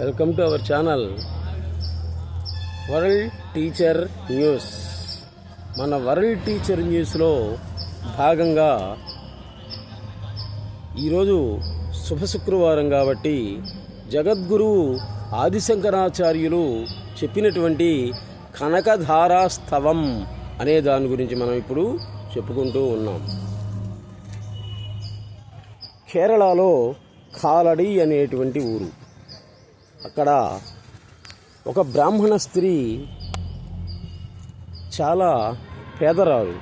Welcome to our channel. World teacher news. మన world teacher న్యూస్లో భాగంగా ఈరోజు శుభ శుక్రవారం కాబట్టి జగద్గురువు ఆదిశంకరాచార్యులు చెప్పినటువంటి కనకధారాస్తవం అనే దాని గురించి మనం ఇప్పుడు చెప్పుకుంటూ ఉన్నాం. కేరళలో కాలడి అనేటువంటి ఊరు. అక్కడ ఒక బ్రాహ్మణ స్త్రీ చాలా పేదరాలు.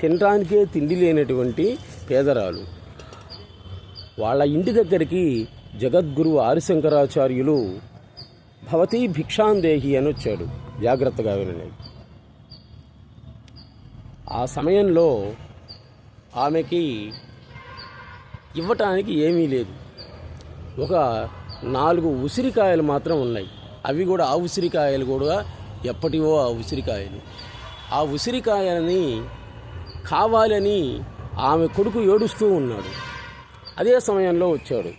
తినడానికే తిండి లేనటువంటి పేదరాలు. వాళ్ళ ఇంటి దగ్గరికి జగద్గురు ఆరిశంకరాచార్యులు భవతీ భిక్షాందేహి అని వచ్చాడు. జాగ్రత్తగా వినండి. ఆ సమయంలో ఆమెకి ఇవ్వటానికి ఏమీ లేదు. ఒక నాలుగు ఉసిరికాయలు మాత్రం ఉన్నాయి. అవి కూడా ఆ ఉసిరికాయలు కూడా ఎప్పటివో ఆ ఉసిరికాయలు. ఆ ఉసిరికాయలని కావాలని ఆమె కొడుకు ఏడుస్తూ ఉన్నాడు. అదే సమయంలో వచ్చాడు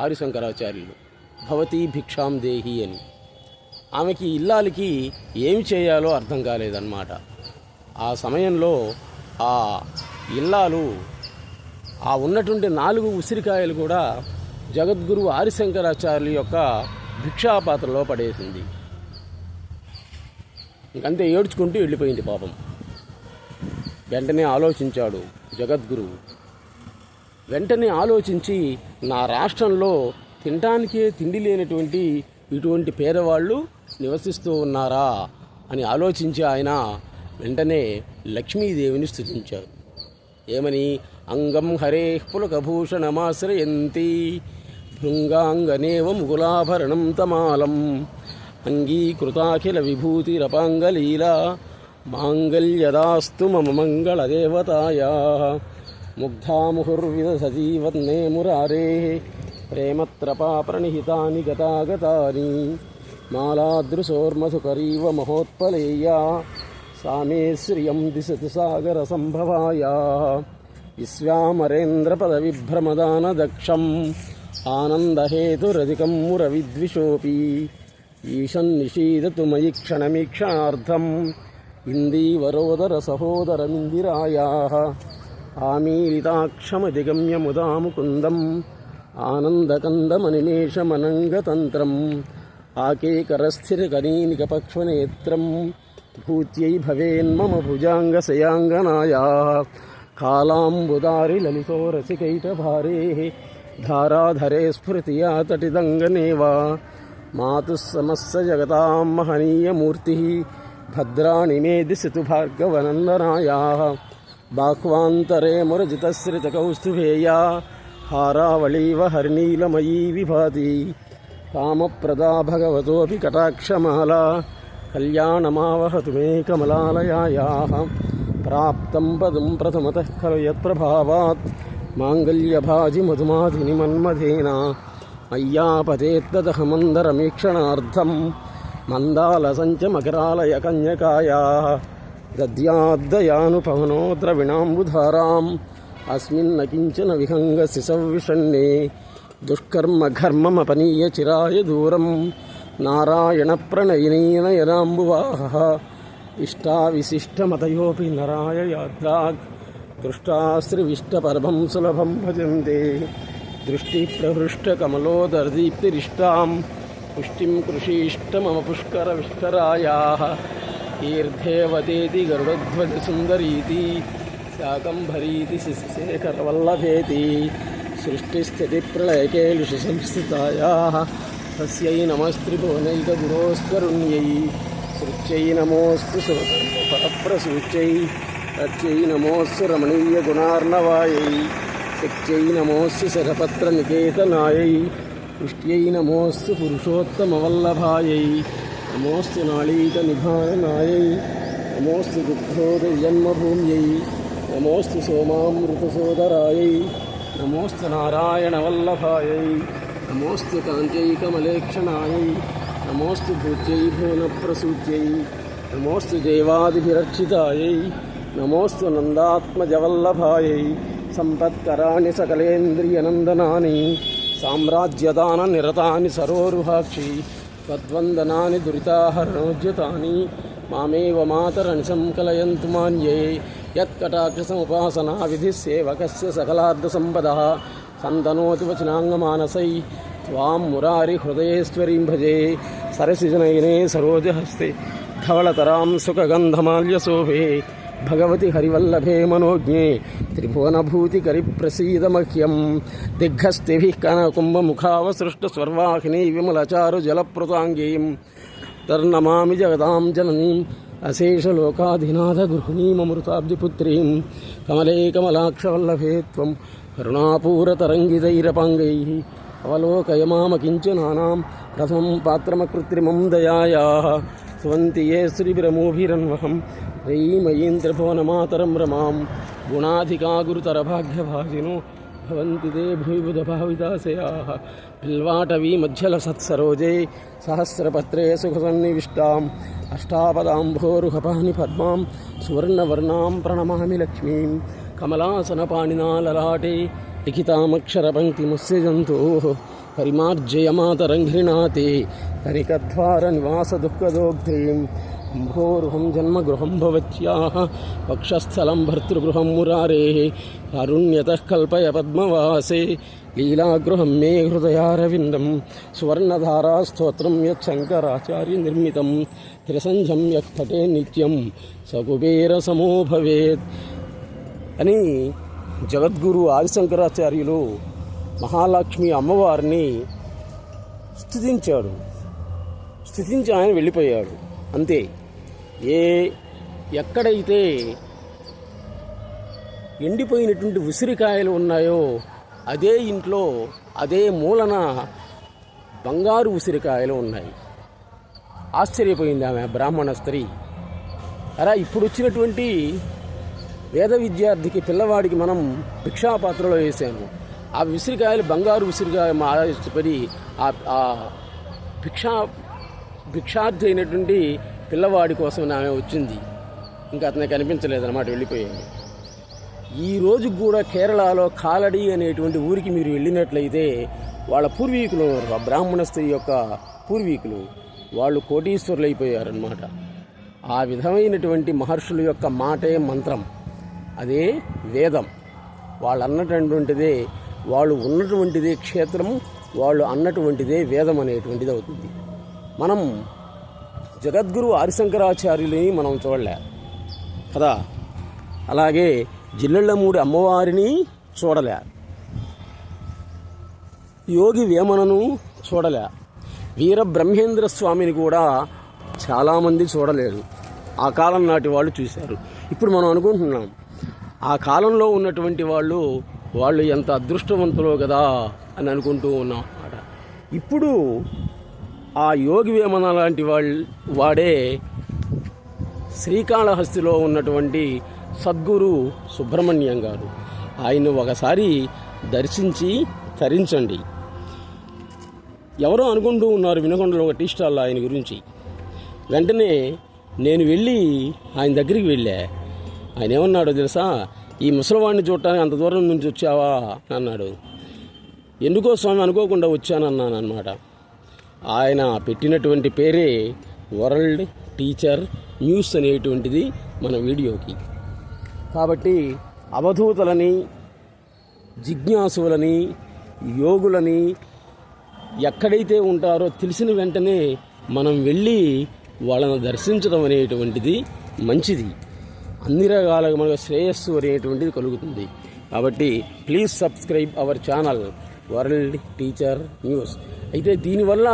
ఆదిశంకరాచార్యులు భవతీ భిక్షాం దేహి అని. ఆమెకి ఇల్లాలికి ఏమి చేయాలో అర్థం కాలేదన్నమాట. ఆ సమయంలో ఆ ఇల్లాలు ఆ ఉన్నటువంటి నాలుగు ఉసిరికాయలు కూడా జగద్గురువు ఆరిశంకరాచార్యుల యొక్క భిక్షాపాత్రలో పడేసింది. ఇంకంతే ఏడ్చుకుంటూ వెళ్ళిపోయింది పాపం. వెంటనే ఆలోచించాడు జగద్గురువు వెంటనే ఆలోచించి నా రాష్ట్రంలో తినటానికే తిండి లేనటువంటి ఇటువంటి పేదవాళ్ళు నివసిస్తూ ఉన్నారా అని ఆలోచించి ఆయన వెంటనే లక్ష్మీదేవిని స్థుతించారు ఏమని? అంగం హరే పులకభూషణమాశ్రయంతి. భృంగాంగనేవ ముకులాభరణం తమాలం. అంగీకృతాఖిల విభూతిరపాంగలీలా మాంగళ్యదాస్తు మమ మంగళదేవతాయా. ముగ్ధాముహుర్విద సజీవన్నే మురారే. ప్రేమత్రపా ప్రణిహితాని గతాగతాని. మాలాదృశోర్మసుకరీవ మహోత్పలేయా. సామే శ్రియం దిశతి సాగర సంభవాయా. విశ్వామరేంద్రపదవిభ్రమదానదక్షం. ఆనందహేతురధికం మురవిద్విషోపి. ఈశన్నిషీదతు మయి క్షణమీక్షణార్థం ఇందీవరోదర సహోదరమిందిరాయా. ఆమీలితాక్షమధిగమ్య ముదా ముకుందం ఆనందకందమనిమేషమనంగతంత్రం. ఆకేకరస్థిరకనీనికపక్ష్మనేత్రం భూత్యై భవేన్మమ భుజాంగశయాంగనాయా. కాలాంబుదారి లలితో రసికైటభారే ధారాధరే స్ఫృతియా తటిదంగనేవా మాతు సమస్య జగతాం మహనీయమూర్తి భద్రాణి మే దిశతు భార్గవనందనాయా బాహ్వాంతరే మురజితశ్రితకౌస్తుభేయా హారావళీవ హర్నీలమయీ విభాతి కామప్రదా భగవతోపి కటాక్షమాలా కళ్యాణమావహతు మే కమలాలయాయాः ప్రాప్తం పదం ప్రథమతః ఖలు యత్ప్రభావాత్ మాంగళ్యభాజి మధుమాధిని మన్మధేన. మయ్యాపతేత్తదహమందరమీక్షణార్థం మందాలసంచమకరాలయ కన్యకాయా. దద్యాద్దయానుపవనో ద్రవిణాంబుధారాం అస్మిన్న కించన విహంగసి సవ్విషణ్ణే. దుష్కర్మఘర్మమపనీయ చిరాయ దూరం. నారాయణ ప్రణయినీనయనాంబువాహ ఇష్టావిశిష్టమతయోపి నరాయ యాద్రాగ్. कृष्टाश्रिविष्टपरभं सुलभं भजन्ते दृष्टिप्रहृष्टकमलोदरदीप्तिरिष्टां पुष्टिं कृषीष्टममपुष्करविष्करायाः कीर्धेवतेति गरुडध्वजसुन्दरीति शाकम्भरीति शिशुशेखरवल्लभेति सृष्टिस्थितिप्रलयकेलुषु संस्थितायाः तस्यै नमस्त्रिभुवनैकगुरोस्करुण्यै सृच्यै नमोऽस्तु सुरपरप्रसूच्यै అత్యై నమోస్సు రమణీయ గుణార్ణవాయై శక్త్యై నమోస్సు శరపత్ర నికేతనాయై పుష్ట్యై నమోస్సు పురుషోత్తమవల్లభాయై నమోస్సు నాళీక నిధానాయై నమోస్సు దుగ్ధోదయన్మభూమ్యై నమోస్సు సోమామృతసోదరాయై నమోస్సు నారాయణవల్లభాయై నమోస్సు కాంచైకమలేక్షణాయై నమోస్సు భూత్యై భువనప్రసూత్యై నమోస్సు దేవాదిభిరక్షితాయై నమోస్తు నందాత్మజవల్లభాయ సంపత్కరాణి సకలేంద్రియనందనాని సామ్రాజ్యదాన నిరతాని సరోరుహాక్షి తద్వందనాని దురితాహరణోజ్యతాని మామేవ మాతరణి సంకలయంతు మాన్యే యత్కటాక్ష సముపాసనా విధి సేవకస్య సకలార్థసంపద సందనోతి వచనాంగమానసై త్వాం మురారి హృదయేశ్వరీం భజే సరసిజనయనే సరోజహస్తే ధవళతరాం సుఖగంధమాల్యశోభే. భగవతి హరివల్లభే మనోజ్ఞే త్రిభువనభూతికరి ప్రసీదమహ్యం కనకుంభముఖావసృష్ట కనకుంభముఖావసృష్టస్వర్వాహిని విమలచారు జలప్రుతాంగీం తర్నమామి జగదాం జననీం. అశేషలోకాధినాథ గృహిణీమృతాబ్జిపుత్రీం కమలే కమలాక్షవల్లభే త్వం కరుణాపూరతరంగితైరపాంగై. అవలోకయ మామ ప్రథమం పాత్రమకృత్రిమం దయాయాः. స్వంతి ఏ శ్రీభిరమోభిరన్వహం శ్రీమయీంద్రభువనమాతరం రమాం. గుణాధికా గురుతరభాగ్యభాజినో భవంతి తే భూవిధభావితాశయాः పిల్వాటవీ మధ్యల సత్సరోజే. సహస్రపత్రే సుఖసన్నివిష్టాం. అష్టాపదాంభోరుహపాని పద్మాం. సువర్ణవర్ణాం ప్రణమామి లక్ష్మీం. కమలాసనపాణినా లలాటే లిఖితామక్షరపంక్తిముస్సజంతోः పరిమార్జయమాతరంఘ్రిణాతే కనికద్వార నివాస దుఃఖదోగ్ధీం అంభోరుహం జన్మగృహం భవత్యా వక్షస్థలం భర్తృగృహం మురారే కారుణ్యతः కల్పయ పద్మవాసే లీలాగృహం మే హృదయారవిందం సువర్ణధారాస్తోత్రం స్తోత్రం నిర్మితం త్రిసంధ్యం యక్తటే నిత్యం సకుబేర సమో భవేత్ అని జగద్గురు ఆదిశంకరాచార్యులు మహాలక్ష్మి అమ్మవారిని స్థుతించాడు. స్థుతించి ఆయన వెళ్ళిపోయాడు. అంతే. ఏ ఎక్కడైతే ఎండిపోయినటువంటి ఉసిరికాయలు ఉన్నాయో అదే ఇంట్లో అదే మూలన బంగారు ఉసిరికాయలు ఉన్నాయి. ఆశ్చర్యపోయింది ఆమె బ్రాహ్మణ స్త్రీ. అలా ఇప్పుడు వచ్చినటువంటి వేద విద్యార్థికి పిల్లవాడికి మనం భిక్షాపాత్రలో వేసాము. ఆ విసిరికాయలు బంగారు విసిరికాయ మాయపడి ఆ ఆ భిక్షా భిక్షార్థి అయినటువంటి పిల్లవాడి కోసం ఆమె వచ్చింది. ఇంకా అతనికి కనిపించలేదన్నమాట వెళ్ళిపోయాడు ఈ రోజు కూడా కేరళలో కాలడి అనేటువంటి ఊరికి మీరు వెళ్ళినట్లయితే వాళ్ళ పూర్వీకులు ఉన్నారు. ఆ బ్రాహ్మణ స్త్రీ యొక్క పూర్వీకులు. వాళ్ళు కోటీశ్వరులు అయిపోయారనమాట ఆ విధమైనటువంటి మహర్షుల యొక్క మాటే మంత్రం. అదే వేదం. వాళ్ళు అన్నటువంటిదే వాళ్ళు ఉన్నటువంటిదే క్షేత్రం వాళ్ళు అన్నటువంటిదే వేదం అనేటువంటిది అవుతుంది. మనం జగద్గురు ఆదిశంకరాచార్యులని మనం చూడలే. కదా? అలాగే జిల్లెళ్ళమూడి అమ్మవారిని చూడలే. యోగి వేమనను చూడలే. వీర బ్రహ్మేంద్ర స్వామిని కూడా చాలామంది చూడలేదు. ఆ కాలం నాటి వాళ్ళు చూశారు. ఇప్పుడు మనం అనుకుంటున్నాం ఆ కాలంలో ఉన్నటువంటి వాళ్ళు వాళ్ళు ఎంత అదృష్టవంతులో కదా అని అనుకుంటూ ఉన్నాం అన్నమాట ఇప్పుడు ఆ యోగి వేమన లాంటి వాళ్ళు వాడే శ్రీకాళహస్తిలో ఉన్నటువంటి సద్గురు సుబ్రహ్మణ్యం గారు. ఆయన ఒకసారి దర్శించి తరించండి. ఎవరో అనుకుంటూ ఉన్నారు వినకొండలో ఒక టీ స్టాల్లో ఆయన గురించి. వెంటనే నేను వెళ్ళి ఆయన దగ్గరికి వెళ్ళా. ఆయన ఏమన్నాడో తెలుసా? ఈ ముసలివాడిని చూడటానికి అంత దూరం నుంచి వచ్చావా అన్నాడు. ఎందుకో స్వామి అనుకోకుండా వచ్చానన్నాను అనమాట ఆయన పెట్టినటువంటి పేరే వరల్డ్ టీచర్ న్యూస్ అనేటువంటిది మన వీడియోకి. కాబట్టి అవధూతలని జిజ్ఞాసులని యోగులని ఎక్కడైతే ఉంటారో తెలిసిన వెంటనే మనం వెళ్ళి వాళ్ళని దర్శించడం అనేటువంటిది మంచిది. అన్ని రకాలుగా మనకు శ్రేయస్సు అనేటువంటిది కలుగుతుంది. కాబట్టి please subscribe our channel world teacher news అయితే దీనివల్ల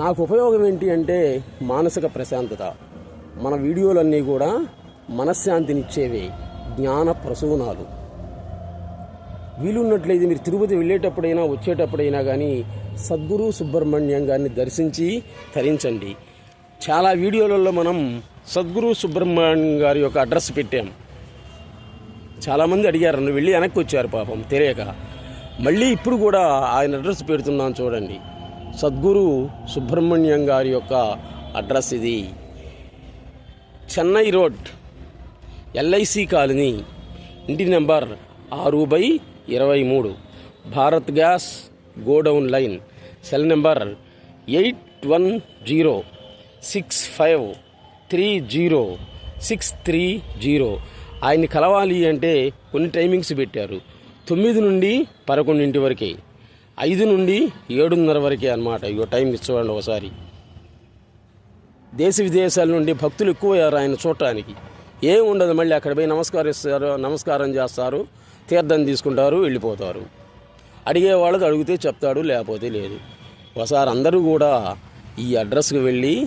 నాకు ఉపయోగం ఏంటి అంటే మానసిక ప్రశాంతత. మన వీడియోలన్నీ కూడా మనశ్శాంతినిచ్చేవే జ్ఞాన ప్రసూనాలు. వీలున్నట్లయితే మీరు తిరుపతి వెళ్ళేటప్పుడైనా వచ్చేటప్పుడైనా కానీ సద్గురు సుబ్రహ్మణ్యం గారిని దర్శించి తరించండి. చాలా వీడియోలలో మనం సద్గురు సుబ్రహ్మణ్యం గారి యొక్క అడ్రస్ పెట్టాం. చాలామంది అడిగారు నన్ను వెళ్ళి వెనక్కి వచ్చారు పాపం తెలియక మళ్ళీ ఇప్పుడు కూడా ఆయన అడ్రస్ పెడుతున్నాను చూడండి. సద్గురు సుబ్రహ్మణ్యం గారి యొక్క అడ్రస్ ఇది. చెన్నై రోడ్ ఎల్ఐసి కాలనీ ఇంటి నెంబర్ ఆరు బై ఇరవై మూడు Bharat gas godown line cell number eight one zero six five three zero six three zero. ఆయన్ని కలవాలి అంటే కొన్ని టైమింగ్స్ పెట్టారు. తొమ్మిది నుండి పదకొండింటి వరకే ఐదు నుండి ఏడున్నర వరకే అనమాట ఇగో టైం ఇచ్చేవాళ్ళు ఒకసారి. దేశ విదేశాల నుండి భక్తులు ఎక్కువయ్యారు ఆయన చూడటానికి. ఏం ఉండదు మళ్ళీ అక్కడ పోయి నమస్కరిస్తారు నమస్కారం చేస్తారు తీర్థం తీసుకుంటారు వెళ్ళిపోతారు. అడిగే వాళ్ళకి అడిగితే చెప్తాడు లేకపోతే లేదు. ఒకసారి అందరూ కూడా ఈ అడ్రస్కి వెళ్ళి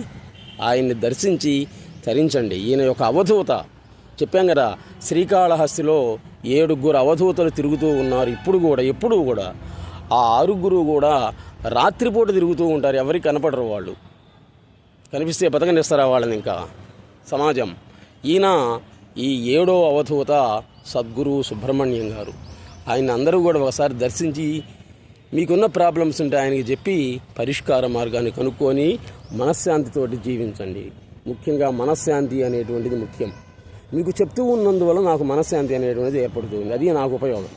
ఆయన్ని దర్శించి తరించండి. ఈయన యొక్క అవధూత. చెప్పాం కదా శ్రీకాళహస్తిలో ఏడుగురు అవధూతలు తిరుగుతూ ఉన్నారు. ఇప్పుడు కూడా ఎప్పుడు కూడా. ఆ ఆరుగురు కూడా రాత్రిపూట తిరుగుతూ ఉంటారు. ఎవరికి కనపడరు వాళ్ళు. కనిపిస్తే బతకనిస్తారా వాళ్ళని ఇంకా? సమాజం. ఈయన ఈ ఏడో అవధూత సద్గురు సుబ్రహ్మణ్యం గారు. ఆయన అందరూ కూడా ఒకసారి దర్శించి మీకున్న ప్రాబ్లమ్స్ ఉంటే ఆయనకి చెప్పి పరిష్కార మార్గాన్ని కనుక్కొని మనశ్శాంతితోటి జీవించండి. ముఖ్యంగా మనశ్శాంతి అనేటువంటిది ముఖ్యం. మీకు చెప్తూ ఉన్నందువల్ల నాకు మనశ్శాంతి అనేటువంటిది ఏర్పడుతుంది. అది నాకు ఉపయోగం.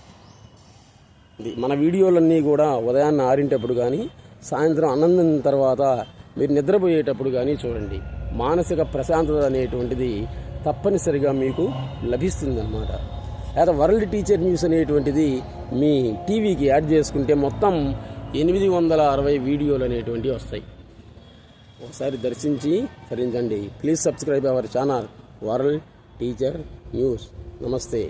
ఇది మన వీడియోలన్నీ కూడా ఉదయాన్నే ఆరింటప్పుడు కానీ సాయంత్రం అన్నం తర్వాత మీరు నిద్రపోయేటప్పుడు కానీ చూడండి. మానసిక ప్రశాంతత అనేటువంటిది తప్పనిసరిగా మీకు లభిస్తుందన్నమాట. లేదా వరల్డ్ టీచర్ న్యూస్ అనేటువంటిది మీ టీవీకి యాడ్ చేసుకుంటే మొత్తం ఎనిమిది వందల అరవై వీడియోలు అనేటువంటివి వస్తాయి. ఒకసారి దర్శించి తరించండి please subscribe our channel world teacher news. నమస్తే.